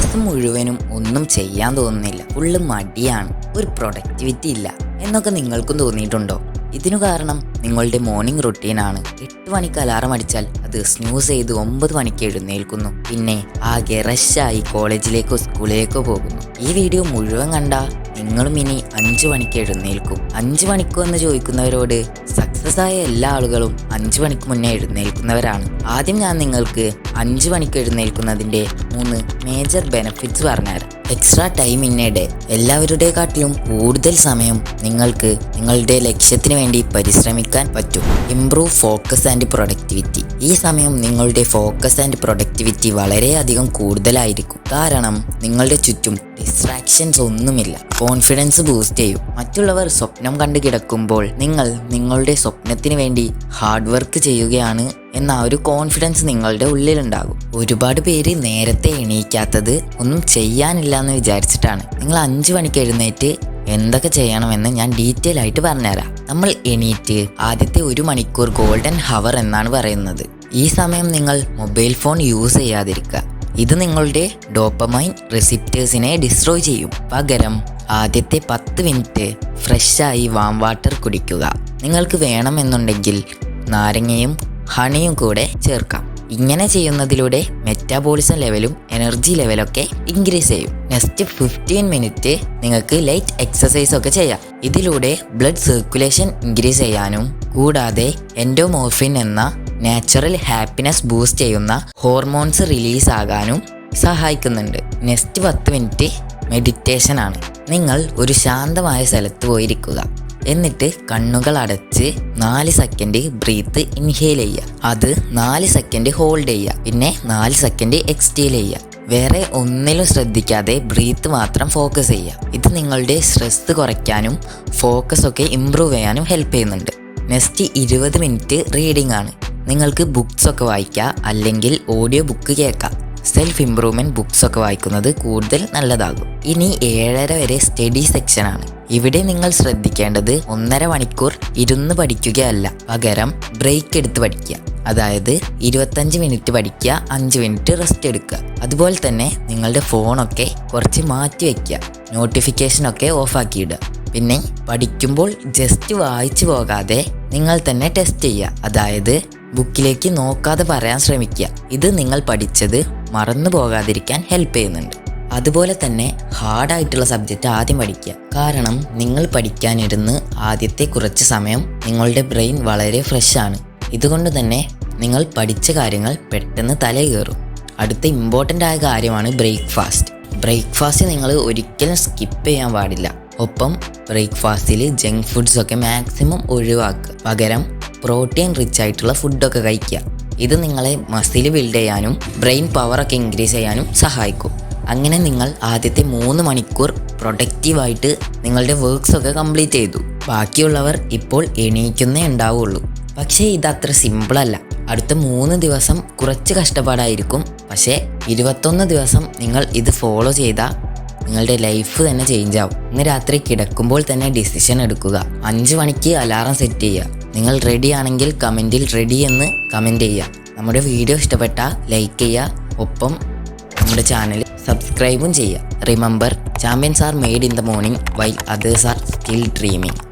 ദിവസം മുഴുവനും ഒന്നും ചെയ്യാൻ തോന്നുന്നില്ല. ഫുള്ള് മടിയാണ്. ഒരു പ്രൊഡക്ടിവിറ്റി ഇല്ല. എന്നൊക്കെ നിങ്ങൾക്കും തോന്നിയിട്ടുണ്ടോ? ഇതിനു കാരണം നിങ്ങളുടെ മോർണിംഗ് റുട്ടീനാണ് എട്ട് മണിക്ക് അലാറം അടിച്ചാൽ അത് സ്നൂസ് ചെയ്ത് ഒമ്പത് മണിക്ക് എഴുന്നേൽക്കുന്നു. പിന്നെ ആകെ റഷായി കോളേജിലേക്കോ സ്കൂളിലേക്കോ പോകുന്നു. ഈ വീഡിയോ മുഴുവൻ കണ്ട നിങ്ങളും ഇനി അഞ്ചു മണിക്ക് എഴുന്നേൽക്കും. അഞ്ചു മണിക്കോ എന്ന് ചോദിക്കുന്നവരോട് ആയ എല്ലാ ആളുകളും അഞ്ചു മണിക്ക് മുന്നേ എഴുന്നേൽക്കുന്നവരാണ്. ആദ്യം ഞാൻ നിങ്ങൾക്ക് അഞ്ചു മണിക്ക് എഴുന്നേൽക്കുന്നതിന്റെ മൂന്ന് മേജർ ബെനിഫിറ്റ്സ് പറഞ്ഞുതരാം. Extra time in a day എല്ലാവരുടെക്കാട്ടിലും കൂടുതൽ സമയം നിങ്ങൾക്ക് നിങ്ങളുടെ ലക്ഷ്യത്തിന് വേണ്ടി പരിശ്രമിക്കാൻ പറ്റും. Improve focus and productivity. ഈ സമയം നിങ്ങളുടെ ഫോക്കസ് ആൻഡ് പ്രൊഡക്ടിവിറ്റി വളരെയധികം കൂടുതലായിരിക്കും. കാരണം നിങ്ങളുടെ ചുറ്റും ഡിസ്ട്രാക്ഷൻസ് ഒന്നുമില്ല. കോൺഫിഡൻസ് ബൂസ്റ്റ് ചെയ്യും. മറ്റുള്ളവർ സ്വപ്നം കണ്ടു കിടക്കുമ്പോൾ നിങ്ങൾ നിങ്ങളുടെ സ്വപ്നത്തിന് വേണ്ടി ഹാർഡ് വർക്ക് ചെയ്യുകയാണ് എന്ന ആ ഒരു കോൺഫിഡൻസ് നിങ്ങളുടെ ഉള്ളിലുണ്ടാകും. ഒരുപാട് പേര് നേരത്തെ എണീക്കാത്തത് ഒന്നും ചെയ്യാനില്ല എന്ന് വിചാരിച്ചിട്ടാണ്. നിങ്ങൾ അഞ്ചു മണിക്ക് എഴുന്നേറ്റ് എന്തൊക്കെ ചെയ്യണമെന്ന് ഞാൻ ഡീറ്റെയിൽ ആയിട്ട് പറഞ്ഞുതരാം. നമ്മൾ എണീറ്റ് ആദ്യത്തെ ഒരു മണിക്കൂർ ഗോൾഡൻ ഹവർ എന്നാണ് പറയുന്നത്. ഈ സമയം നിങ്ങൾ മൊബൈൽ ഫോൺ യൂസ് ചെയ്യാതിരിക്കുക. ഇത് നിങ്ങളുടെ ഡോപ്പമൈൻ റിസിപ്റ്റേഴ്സിനെ ഡിസ്ട്രോയ് ചെയ്യും. പകരം ആദ്യത്തെ പത്ത് മിനിറ്റ് ഫ്രഷായി വാം വാട്ടർ കുടിക്കുക. നിങ്ങൾക്ക് വേണമെന്നുണ്ടെങ്കിൽ നാരങ്ങയും ഹണിയും കൂടെ ചേർക്കാം. ഇങ്ങനെ ചെയ്യുന്നതിലൂടെ മെറ്റാബോളിസം ലെവലും എനർജി ലെവലൊക്കെ ഇൻക്രീസ് ചെയ്യും. നെക്സ്റ്റ് ഫിഫ്റ്റീൻ മിനിറ്റ് നിങ്ങൾക്ക് ലൈറ്റ് എക്സസൈസ് ഒക്കെ ചെയ്യാം. ഇതിലൂടെ ബ്ലഡ് സർക്കുലേഷൻ ഇൻക്രീസ് ചെയ്യാനും കൂടാതെ എൻഡോമോർഫിൻ എന്ന നാച്ചുറൽ ഹാപ്പിനെസ് ബൂസ്റ്റ് ചെയ്യുന്ന ഹോർമോൺസ് റിലീസ് ആകാനും സഹായിക്കുന്നുണ്ട്. നെക്സ്റ്റ് പത്ത് മിനിറ്റ് മെഡിറ്റേഷൻ ആണ്. നിങ്ങൾ ഒരു ശാന്തമായ സ്ഥലത്ത് പോയിരിക്കുക. എന്നിട്ട് കണ്ണുകൾ അടച്ച് നാല് സെക്കൻഡ് ബ്രീത്ത് ഇൻഹേൽ ചെയ്യുക. അത് നാല് സെക്കൻഡ് ഹോൾഡ് ചെയ്യുക. പിന്നെ നാല് സെക്കൻഡ് എക്സ്റ്റേൽ ചെയ്യുക. വേറെ ഒന്നിലും ശ്രദ്ധിക്കാതെ ബ്രീത്ത് മാത്രം ഫോക്കസ് ചെയ്യുക. ഇത് നിങ്ങളുടെ സ്ട്രെസ് കുറയ്ക്കാനും ഫോക്കസ് ഒക്കെ ഇമ്പ്രൂവ് ചെയ്യാനും ഹെൽപ്പ് ചെയ്യുന്നുണ്ട്. നെക്സ്റ്റ് ഇരുപത് മിനിറ്റ് റീഡിംഗ് ആണ്. നിങ്ങൾക്ക് ബുക്സ് ഒക്കെ വായിക്കാം അല്ലെങ്കിൽ ഓഡിയോ ബുക്ക് കേൾക്കാം. സെൽഫ് ഇമ്പ്രൂവ്മെന്റ് ബുക്സ് ഒക്കെ വായിക്കുന്നത് കൂടുതൽ നല്ലതാകും. ഇനി ഏഴര വരെ സ്റ്റഡി സെക്ഷനാണ് ഇവിടെ നിങ്ങൾ ശ്രദ്ധിക്കേണ്ടത് ഒന്നര മണിക്കൂർ ഇരുന്ന് പഠിക്കുകയല്ല. പകരം ബ്രേക്ക് എടുത്ത് പഠിക്കുക. അതായത് ഇരുപത്തഞ്ച് മിനിറ്റ് പഠിക്കുക അഞ്ച് മിനിറ്റ് റെസ്റ്റ് എടുക്കുക. അതുപോലെ തന്നെ നിങ്ങളുടെ ഫോണൊക്കെ കുറച്ച് മാറ്റി വയ്ക്കുക നോട്ടിഫിക്കേഷനൊക്കെ ഓഫാക്കിയിടുക പിന്നെ പഠിക്കുമ്പോൾ ജസ്റ്റ് വായിച്ചു പോകാതെ നിങ്ങൾ തന്നെ ടെസ്റ്റ് ചെയ്യുക. അതായത് ബുക്കിലേക്ക് നോക്കാതെ പറയാൻ ശ്രമിക്കുക. ഇത് നിങ്ങൾ പഠിച്ചത് മറന്നു പോകാതിരിക്കാൻ ഹെൽപ്പ് ചെയ്യുന്നുണ്ട്. അതുപോലെ തന്നെ ഹാർഡായിട്ടുള്ള സബ്ജക്റ്റ് ആദ്യം പഠിക്കുക. കാരണം നിങ്ങൾ പഠിക്കാനിരുന്ന് ആദ്യത്തെ കുറച്ച് സമയം നിങ്ങളുടെ ബ്രെയിൻ വളരെ ഫ്രഷ് ആണ്. ഇതുകൊണ്ട് തന്നെ നിങ്ങൾ പഠിച്ച കാര്യങ്ങൾ പെട്ടെന്ന് തലയിൽ കയറും. അടുത്ത ഇമ്പോർട്ടന്റ് ആയ കാര്യമാണ് ബ്രേക്ക്ഫാസ്റ്റ് ബ്രേക്ക്ഫാസ്റ്റ് നിങ്ങൾ ഒരിക്കലും സ്കിപ്പ് ചെയ്യാൻ പാടില്ല. ഒപ്പം ബ്രേക്ക്ഫാസ്റ്റിൽ ജങ്ക് ഫുഡ്സ് ഒക്കെ മാക്സിമം ഒഴിവാക്കുക. പകരം പ്രോട്ടീൻ റിച്ച് ആയിട്ടുള്ള ഫുഡൊക്കെ കഴിക്കുക. ഇത് നിങ്ങളെ മസിൽ ബിൽഡ് ചെയ്യാനും ബ്രെയിൻ പവറൊക്കെ ഇൻക്രീസ് ചെയ്യാനും സഹായിക്കും. അങ്ങനെ നിങ്ങൾ ആദ്യത്തെ മൂന്ന് മണിക്കൂർ പ്രൊഡക്റ്റീവായിട്ട് നിങ്ങളുടെ വർക്ക്സ് ഒക്കെ കംപ്ലീറ്റ് ചെയ്തു. ബാക്കിയുള്ളവർ ഇപ്പോൾ എണീക്കുന്നേ ഉണ്ടാവുള്ളൂ. പക്ഷേ ഇതത്ര സിമ്പിളല്ല അടുത്ത മൂന്ന് ദിവസം കുറച്ച് കഷ്ടപ്പാടായിരിക്കും. പക്ഷേ ഇരുപത്തൊന്ന് ദിവസം നിങ്ങൾ ഇത് ഫോളോ ചെയ്താൽ നിങ്ങളുടെ ലൈഫ് തന്നെ ചേഞ്ച് ആവും. ഇന്ന് രാത്രി കിടക്കുമ്പോൾ തന്നെ ഡിസിഷൻ എടുക്കുക. അഞ്ച് മണിക്ക് അലാറം സെറ്റ് ചെയ്യുക. നിങ്ങൾ റെഡി ആണെങ്കിൽ കമന്റിൽ റെഡി എന്ന് കമന്റ് ചെയ്യുക. നമ്മുടെ വീഡിയോ ഇഷ്ടപ്പെട്ടാൽ ലൈക്ക് ചെയ്യുക. ഒപ്പം നമ്മുടെ ചാനൽ സബ്സ്ക്രൈബും ചെയ്യുക. Remember champions are made in the morning while others are still dreaming